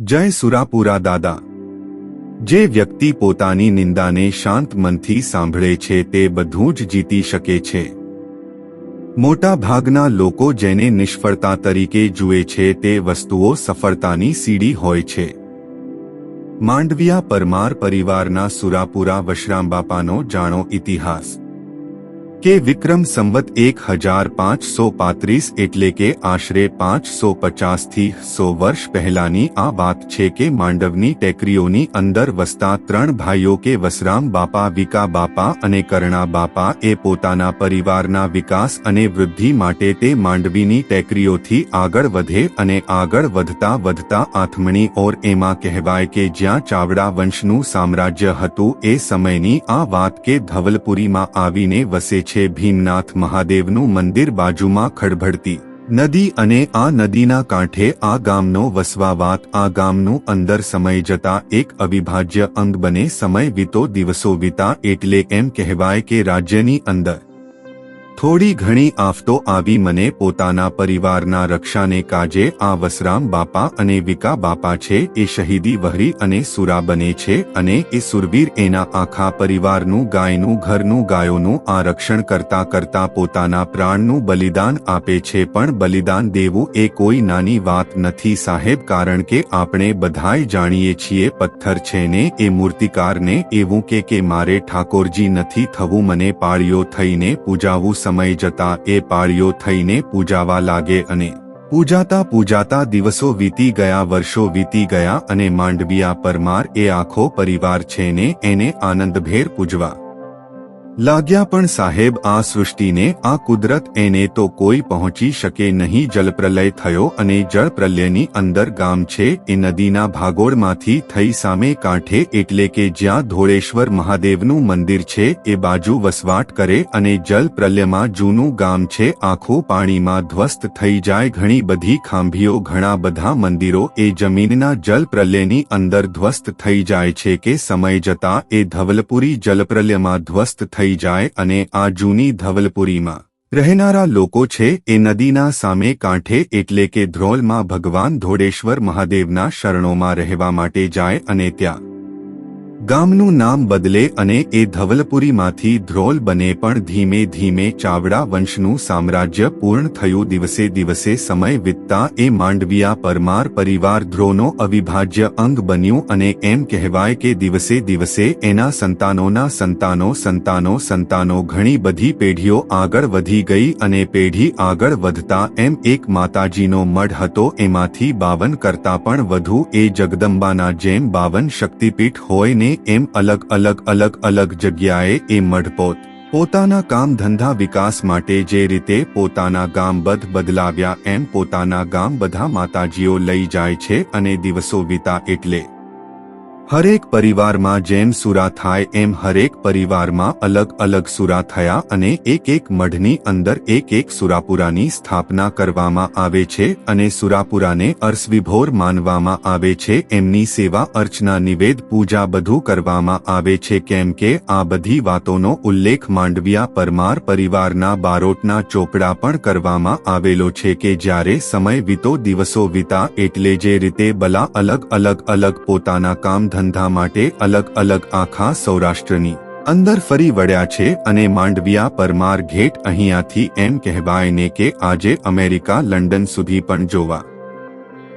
જય સુરાપુરા દાદા. જે વ્યક્તિ પોતાની નિંદાને શાંત મનથી સાંભળે છે તે બધું જ જીતી શકે છે. મોટા ભાગના લોકો જેને નિષ્ફળતા તરીકે જુએ છે તે વસ્તુઓ સફળતાની સીડી હોય છે. માંડવિયા પરમાર પરિવારના સુરાપુરા વશરામબાપાનો જાણો ઇતિહાસ. કે વિક્રમ સંવત એક હજાર પાંચસો પાંત્રીસ એટલે કે આશરે પાંચસો પચાસથી સો વર્ષ પહેલાની આ વાત છે કે માંડવની ટેકરીઓની અંદર વસતા ત્રણ ભાઈઓ કે વસરામ બાપા, વિકા બાપા અને કરણા બાપા એ પોતાના પરિવારના વિકાસ અને વૃદ્ધિ માટે તે માંડવીની ટેકરીઓથી આગળ વધે અને આગળ વધતા વધતા આથમણી ઓર એમાં કહેવાય કે જ્યાં ચાવડા વંશનું સામ્રાજ્ય હતું એ સમયની આ વાત કે ધવલપુરીમાં આવીને વસે છે. ભીમનાથ મહાદેવનું મંદિર બાજુમાં ખડભડતી નદી અને આ નદીના કાંઠે આ ગામનો વસવાવાત, આ ગામનું અંદર સમય જતા એક અવિભાજ્ય અંગ બને, સમય વીતો, દિવસો વીતા, એટલે એમ કહેવાય કે રાજ્યની અંદર થોડી ઘણી આફતો આવી મને પોતાના પરિવારના રક્ષાને કાજે આ વસરામ બાપા અને વિકા બાપા છે, એ શહીદી વહરી અને સુરા બને છે અને એ સુરવીર એના આખા પરિવારનું ગાયનું ઘરનું ગાયોનું આ રક્ષણ કરતા કરતા પોતાના પ્રાણનું બલિદાન આપે છે, પણ બલિદાન દેવું એ કોઈ નાની વાત નથી સાહેબ, કારણ કે આપણે બધાય જાણીએ છીએ પથ્થર છે ને, એ મૂર્તિકારને એવું કે કે મારે ઠાકોરજી નથી થવું, મને પાળીઓ થઈને પૂજાવું સમય જતા એ પાળીઓ થઈને પૂજાવા લાગે અને પૂજાતા પૂજાતા દિવસો વીતી ગયા, વર્ષો વીતી ગયા અને માંડવિયા પરમાર એ આખો પરિવાર છે ને એને આનંદભેર પૂજવા લાગ્યા પણ સાહેબ આ સૃષ્ટિને, આ કુદરત એને તો કોઈ પહોંચી શકે નહીં. જલપ્રલય થયો અને જળપ્રલયની અંદર ગામ છે, એ નદીના ભાગોળમાંથી થઈ સામે કાંઠે, એટલે કે જ્યાં ધોળેશ્વર મહાદેવનું મંદિર છે, એ બાજુ વસવાટ કરે અને જલપ્રલયમાં જૂનું ગામ છે, આખું પાણીમાં ધ્વસ્ત થઈ જાય. ઘણી બધી ખાંભીઓ, ઘણા બધા મંદિરો, એ જમીનના જલપ્રલયની અંદર ધ્વસ્ત થઈ જાય છે કે સમય જતા એ ધવલપુરી જલપ્રલયમાં ધ્વસ્ત થઈ જાય અને આ જૂની ધવલપુરીમાં રહેનારા લોકો છે એ નદીના સામે કાંઠે એટલે કે ધ્રોલમાં ભગવાન ધોળેશ્વર મહાદેવના શરણોમાં રહેવા માટે જાય અને ત્યાં ગામનું નામ બદલે અને એ ધવલપુરીમાંથી ધ્રોલ બને પણ ધીમે ધીમે ચાવડા વંશનું સામ્રાજ્ય પૂર્ણ થયું. દિવસે દિવસે સમય વીતતા એ માંડવિયા પરમાર પરિવાર ધ્રોનો અવિભાજ્ય અંગ બન્યું અને એમ કહેવાય કે દિવસે દિવસે એના સંતાનોના સંતાનો સંતાનો સંતાનો ઘણી બધી પેઢીઓ આગળ વધી ગઈ અને પેઢી આગળ વધતા એમ એક માતાજીનો મઢ હતો. એમાંથી બાવન કરતા પણ વધુ એ જગદંબાના જેમ બાવન શક્તિપીઠ હોય ને એમ અલગ અલગ અલગ અલગ જગ્યાએ એ મઢપોત. પોતાના કામ ધંધા વિકાસ માટે જે રીતે પોતાના ગામ બધ બદલાવ્યા એમ પોતાના ગામ બધા માતાજીઓ લઈ જાય છે અને દિવસો વિતા એટલે હરેક પરિવારમાં જેમ સુરા થાય એમ હરેક પરિવારમાં અલગ અલગ સુરા થયા અને એક એક મઢની અંદર એક એક સુરાપુરાની સ્થાપના કરવામાં આવે છે અને સુરાપુરાને અર્શવિભોર માનવામાં આવે છે. એમની સેવા, અર્ચના, નિવેદ, પૂજા બધું કરવામાં આવે છે. કેમ કે આ બધી વાતોનો ઉલ્લેખ માંડવિયા પરમાર પરિવારના બારોટના ચોપડા પણ કરવામાં આવેલો છે કે જ્યારે સમય વીતો, દિવસો વીતા એટલે જે રીતે બલા અલગ અલગ અલગ પોતાના કામ ધંધા માટે અલગ અલગ આખા સૌરાષ્ટ્રની અંદર ફરી વળ્યા છે અને માંડવિયા પરમાર ઘેટ અહીંયાથી એમ કહેવાય ને કે આજે અમેરિકા લંડન સુધી પણ જોવા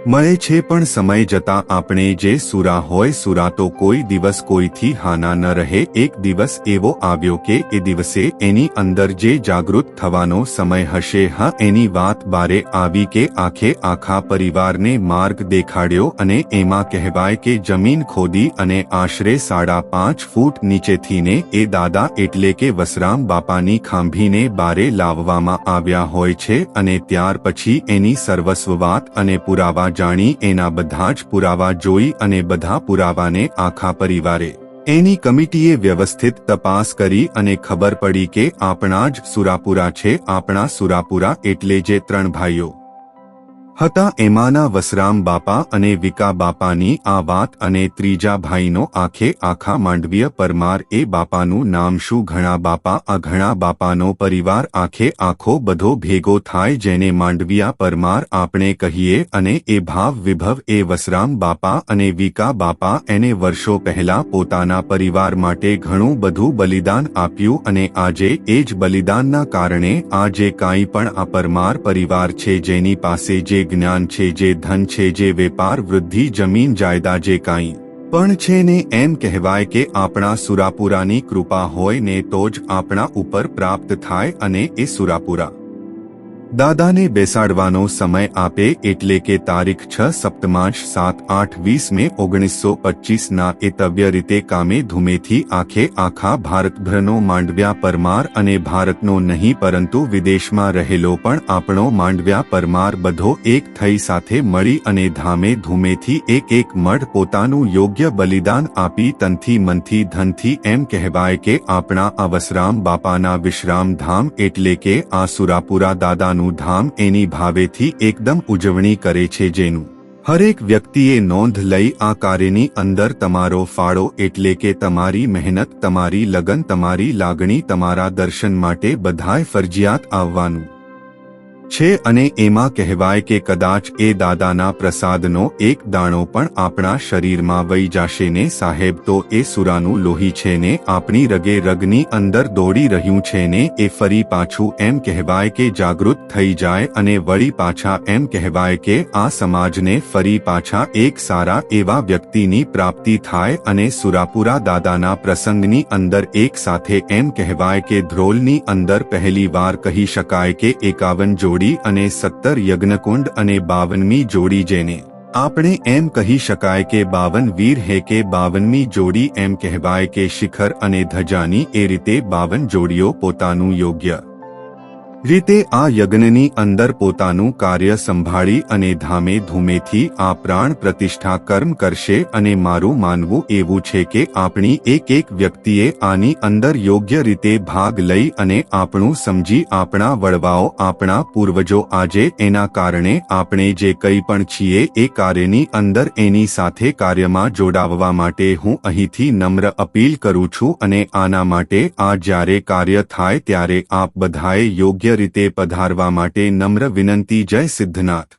મળે છે પણ સમય જતા આપણે જે સુરા હોય સુરા તો કોઈ દિવસ કોઈથી હાના ન રહે. એક દિવસ એવો આવ્યો કે એ દિવસે એની અંદર જે જાગૃત થવાનો સમય હશે, હા, એની વાત બારે આવી કે આખે આખા પરિવારને માર્ગ દેખાડ્યો અને એમાં કહેવાય કે જમીન ખોદી અને આશરે સાડા પાંચ ફૂટ નીચેથીને એ દાદા એટલે કે વસરામ બાપાની ખાંભીને બારે લાવવામાં આવ્યા હોય છે અને ત્યાર પછી એની સર્વસ્વ વાત અને પુરાવા જાણી એના બધા જ પુરાવા જોઈ અને બધા પુરાવાને આખા પરિવારે. એની કમિટીએ વ્યવસ્થિત તપાસ કરી અને ખબર પડી કે આપણા જ સુરાપુરા છે, આપણા સુરાપુરા એટલે જે ત્રણ ભાઈઓ. હતા એમાંના વસરામ બાપા અને વિકા બાપાની આ વાત અને ત્રીજા ભાઈનો આખે આખા માંડવીય પરમાર એ બાપાનું નામ શું ઘણા બાપા? આ ઘણા બાપાનો પરિવાર આખે આખો બધો ભેગો થાય જેને માંડવીયા પરમાર આપણે કહીએ અને એ ભાવ વિભવ એ વસરામ બાપા અને વિકા બાપા એને વર્ષો પહેલા પોતાના પરિવાર માટે ઘણું બધું બલિદાન આપ્યું અને આજે એ જ બલિદાનના કારણે આજે કાંઈ પણ આ પરમાર પરિવાર છે જેની પાસે જે જ્ઞાન છે, જે ધન છે, જે વેપાર, વૃદ્ધિ, જમીન, જાયદા, જે કાંઈ. પણ છે ને, એમ કહેવાય કે આપણા સુરાપુરાની કૃપા હોય ને તો જ આપણા ઉપર પ્રાપ્ત થાય અને એ સુરાપુરા. દાદાને બેસાડવાનો સમય આપે એટલે કે તારીખ છ સપ્તમાંશ સાત આઠ વીસ મે ઓગણીસો પચીસના એ તવ્ય રીતે કામે ધૂમેથી આખે આખા ભારતભરનો માંડવ્યા પરમાર અને ભારતનો નહીં પરંતુ વિદેશમાં રહેલો પણ આપણો માંડવ્યા પરમાર બધો એક થઈ સાથે મળી અને ધામે ધૂમેથી એક એક મઢ પોતાનું યોગ્ય બલિદાન આપી તનથી મનથી ધનથી એમ કહેવાય કે આપણા અવસરામ બાપાના વિશ્રામ ધામ એટલે કે આ સુરાપુરા દાદાનું ધામ એની ભાવેથી એકદમ ઉજવણી કરે છે જેનું હરેક વ્યક્તિએ નોંધ લઈ આ કાર્યની અંદર તમારો ફાળો એટલે કે તમારી મહેનત, તમારી લગન, તમારી લાગણી, તમારા દર્શન માટે બધાય ફરજિયાત આવવાનું. છે અને એમાં કહેવાય કે કદાચ એ દાદાના પ્રસાદનો એક દાણો પણ આપણા શરીરમાં વહી જાશે ને સાહેબ, તો એ સુરાનું લોહી છે ને આપણી રગે રગની અંદર દોડી રહ્યું છે ને એ ફરી પાછું એમ કહેવાય કે જાગૃત થઈ જાય અને વળી પાછા એમ કહેવાય કે આ સમાજને ફરી પાછા એક સારા એવા વ્યક્તિની પ્રાપ્તિ થાય અને સુરાપુરા દાદાના પ્રસંગની અંદર એક સાથે એમ કહેવાય કે ધ્રોલની અંદર પહેલી વાર કહી શકાય કે એકાવન જોડી અને સત્તર યજ્ઞકુંડ અને બાવનમી જોડી જેને આપણે એમ કહી શકાય કે બાવન વીર હે કે બાવનમી જોડી એમ કહેવાય કે શિખર અને ધજાની એ રીતે બાવન જોડીઓ પોતાનું યોગ્ય રીતે આ યજ્ઞની અંદર પોતાનું કાર્ય સંભાળી અને ધામે ધૂમેથી આ પ્રાણ પ્રતિષ્ઠા કર્મ કરશે અને મારું માનવું એવું છે કે આપણી એક એક વ્યક્તિએ આની અંદર યોગ્ય રીતે ભાગ લઈ અને આપણું સમજી આપણા વડવાઓ, આપણા પૂર્વજો આજે એના કારણે આપણે જે કંઈ પણ છીએ એ કાર્યની અંદર એની સાથે કાર્યમાં જોડાવવા માટે હું અહીંથી નમ્ર અપીલ કરું છું અને આના માટે આ જ્યારે કાર્ય થાય ત્યારે આપ બધાએ યોગ્ય રીતે પધારવા માટે નમ્ર વિનંતી જય સિદ્ધનાથ.